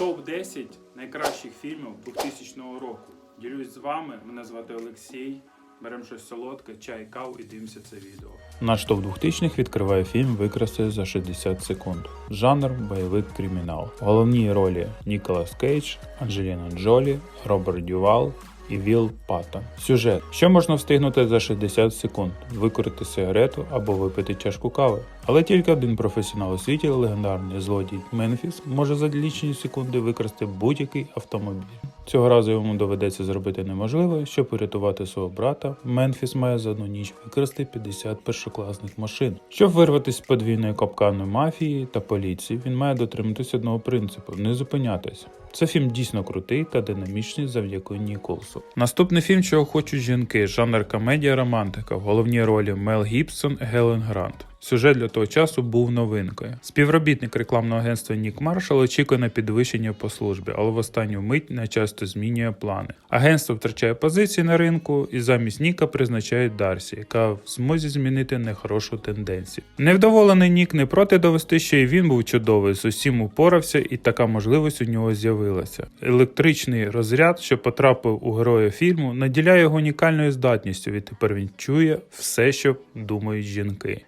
Топ-10 найкращих фільмів 2000 року. Ділюсь з вами. Мене звати Олексій. Беремо щось солодке, чай, каву і дивимося це відео. Наш топ 2000-х відкриває фільм Викраси за 60 секунд. Жанр бойовик кримінал. Головні ролі Ніколас Кейдж, Анджеліна Джолі, Роберт Дювал і Вілл Паттон. Сюжет. Що можна встигнути за 60 секунд? Викурити сигарету або випити чашку кави. Але тільки один професіонал у світі, легендарний злодій Менфіс, може за лічені секунди викрасти будь-який автомобіль. Цього разу йому доведеться зробити неможливе, щоб урятувати свого брата. Менфіс має за одну ніч викрасти 50 першокласних машин. Щоб вирватися з подвійної капкани мафії та поліції, він має дотриматися одного принципу не зупинятися. Це фільм дійсно крутий та динамічний завдяки Ніколсу. Наступний фільм, чого хочуть жінки, жанр комедія романтика. В головній ролі Мел Гібсон, Гелен Грант. Сюжет для того часу був новинкою. Співробітник рекламного агентства Нік Маршал очікує на підвищення по службі, але в останню мить начасто змінює плани. Агентство втрачає позиції на ринку і замість Ніка призначають Дарсі, яка в змозі змінити нехорошу тенденцію. Невдоволений Нік не проти довести, що і він був чудовий, з усім упорався, і така можливість у нього з'явилася. Електричний розряд, що потрапив у героя фільму, наділяє його унікальною здатністю, і тепер він чує все, що думають жінки.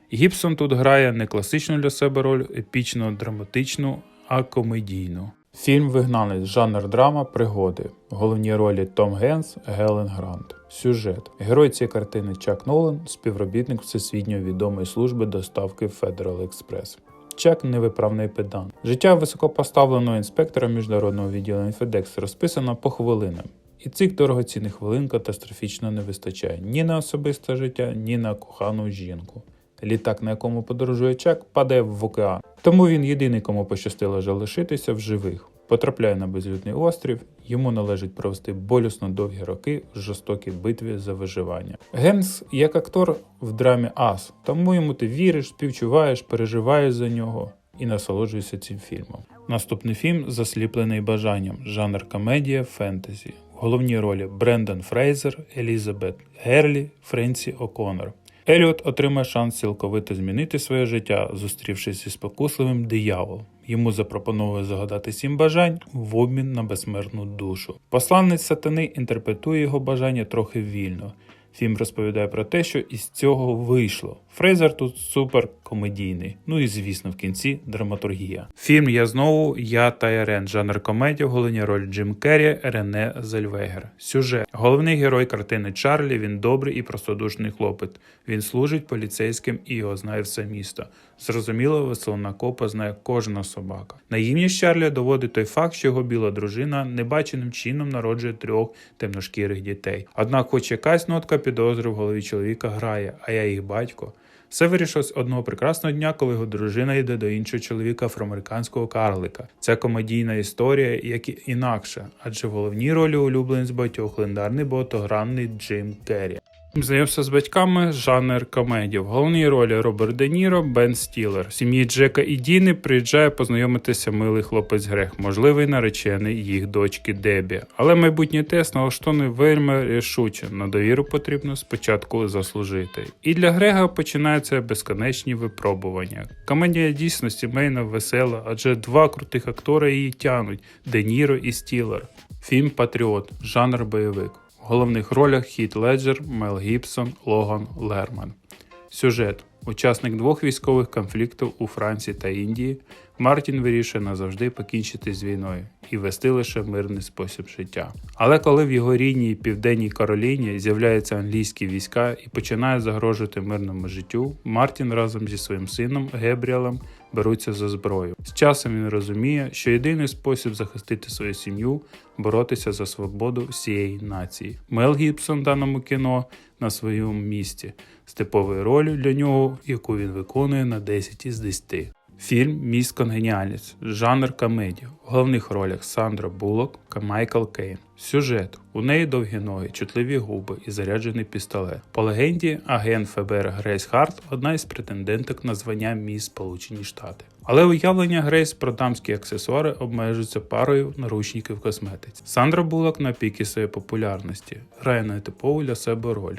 Гібсон тут грає не класичну для себе роль, епічно драматичну, а комедійну. Фільм Вигнанець, жанр драма, пригоди. В головній ролі Том Генс, Гелен Грант. Сюжет. Герой цієї картини Чак Нолан, співробітник всесвітньо відомої служби доставки Federal Express. Чак невиправний педант. Життя високопоставленого інспектора міжнародного відділення FedEx розписано по хвилинам. І цих дорогоцінних хвилин катастрофічно не вистачає ні на особисте життя, ні на кохану жінку. Літак, на якому подорожує Чак, падає в океан. Тому він єдиний, кому пощастило залишитися в живих. Потрапляє на безлюдний острів, йому належить провести болісно довгі роки в жорстокій битві за виживання. Генс як актор в драмі Ас, тому йому ти віриш, співчуваєш, переживаєш за нього і насолоджуєшся цим фільмом. Наступний фільм Засліплений бажанням, жанр комедія, фентезі. В головній ролі Брендан Фрейзер, Елізабет Герлі, Френсі О'Коннор. Еліот отримає шанс цілковито змінити своє життя, зустрівшись із спокусливим дияволом. Йому запропонує загадати сім бажань в обмін на безсмертну душу. Посланець сатани інтерпретує його бажання трохи вільно. Фільм розповідає про те, що із цього вийшло. Фрейзер тут супер комедійний. Ну і звісно, в кінці драматургія. Фільм Я знову я та Ерен. Жанр комедія, в головній роль Джим Керрі, Рене Зельвегер. Сюжет. Головний герой картини Чарлі. Він добрий і простодушний хлопець. Він служить поліцейським і його знає все місто. Зрозуміло, веселона копа знає кожна собака. Наївність Чарлі доводить той факт, що його біла дружина небаченим чином народжує трьох темношкірих дітей. Однак, хоч якась нотка підозри в голові чоловіка грає, а я їх батько. Все вирішилось одного прекрасного дня, коли його дружина йде до іншого чоловіка афроамериканського карлика. Ця комедійна історія, як і інакше, адже в головній ролі улюбленець багатьох легендарний багатогранний Джим Керрі. Знайомся з батьками, жанр комедія. В головній ролі Роберт Де Ніро, Бен Стілер. Сім'ї Джека і Діни приїжджає познайомитися милий хлопець Грех, можливий наречений їх дочки Дебі. Але майбутній тест налаштований вельми рішуче. На довіру потрібно спочатку заслужити. І для Грега починаються безконечні випробування. Комедія дійсно сімейна, весела, адже два крутих актори її тянуть Де Ніро і Стілер. Фільм Патріот, жанр бойовик. Головних ролях Хіт Леджер, Мел Гібсон, Логан Лерман. Сюжет. Учасник двох військових конфліктів у Франції та Індії, Мартін вирішує назавжди покінчити з війною і вести лише мирний спосіб життя. Але коли в його рідній південній Кароліні з'являються англійські війська і починають загрожувати мирному життю, Мартін разом зі своїм сином Гебріелем беруться за зброю. З часом він розуміє, що єдиний спосіб захистити свою сім'ю боротися за свободу всієї нації. Мел Гібсон в даному кіно на своєму місці з типовою ролью для нього, яку він виконує на 10 із 10. Фільм Міс Конгеніальність, жанр комедія. В головних ролях Сандра Буллок та Майкл Кейн. Сюжет. У неї довгі ноги, чутливі губи і заряджений пістолет. По легенді, агент ФБР Грейс Харт одна із претенденток на звання Міс Сполучені Штати. Але уявлення Грейс про дамські аксесуари обмежуються парою наручників косметиць. Сандра Буллок на піки своєї популярності, грає нетипову для себе роль.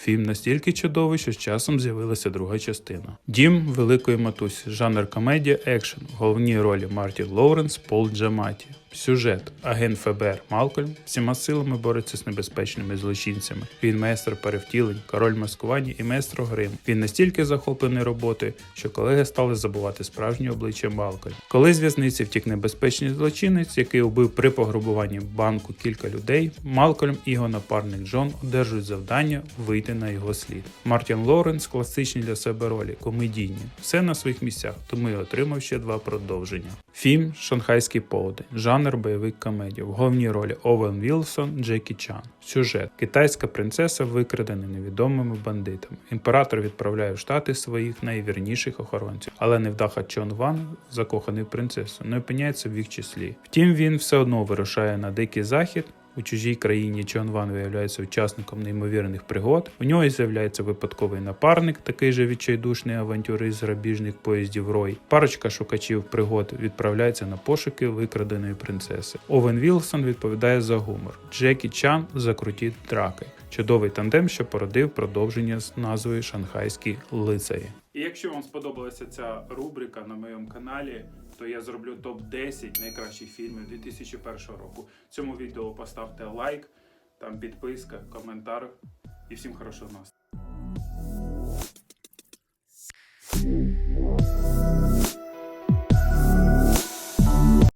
Фільм настільки чудовий, що з часом з'явилася друга частина. Дім великої матусі, жанр комедія екшен. головні ролі Марті Лоуренс, Пол Джаматі. Сюжет. Агент ФБР Малкольм всіма силами бореться з небезпечними злочинцями. Він майстер перевтілень, король маскування і майстро грим. Він настільки захоплений роботою, що колеги стали забувати справжнє обличчя Малкольм. Коли з в'язниці втік небезпечний злочинець, який убив при пограбуванні банку кілька людей, Малкольм і його напарник Джон одержують завдання вийти на його слід. Мартін Лоренс класичні для себе ролі, комедійні, все на своїх місцях, тому і отримав ще два продовження. Фільм Шанхайський полдень, жанр бойовик комедій. В головній ролі Овен Вілсон, Джекі Чан. Сюжет: китайська принцеса викрадена невідомими бандитами. Імператор відправляє в штати своїх найвірніших охоронців, але невдаха Чон Ван, закоханий в принцесу, не опиняється в їх числі. Втім, він все одно вирушає на дикий захід. У чужій країні Чон Ван виявляється учасником неймовірних пригод. У нього з'являється випадковий напарник, такий же відчайдушний авантюрист з грабіжних поїздів Рой. Парочка шукачів пригод відправляється на пошуки викраденої принцеси. Овен Вілсон відповідає за гумор. Джекі Чан за круті драки. Чудовий тандем, що породив продовження з назвою Шанхайські лицарі. І якщо вам сподобалася ця рубрика на моєму каналі, то я зроблю топ 10 найкращих фільмів 2001 року. Цьому відео поставте лайк, там підписка, коментар і всім хорошого настрою.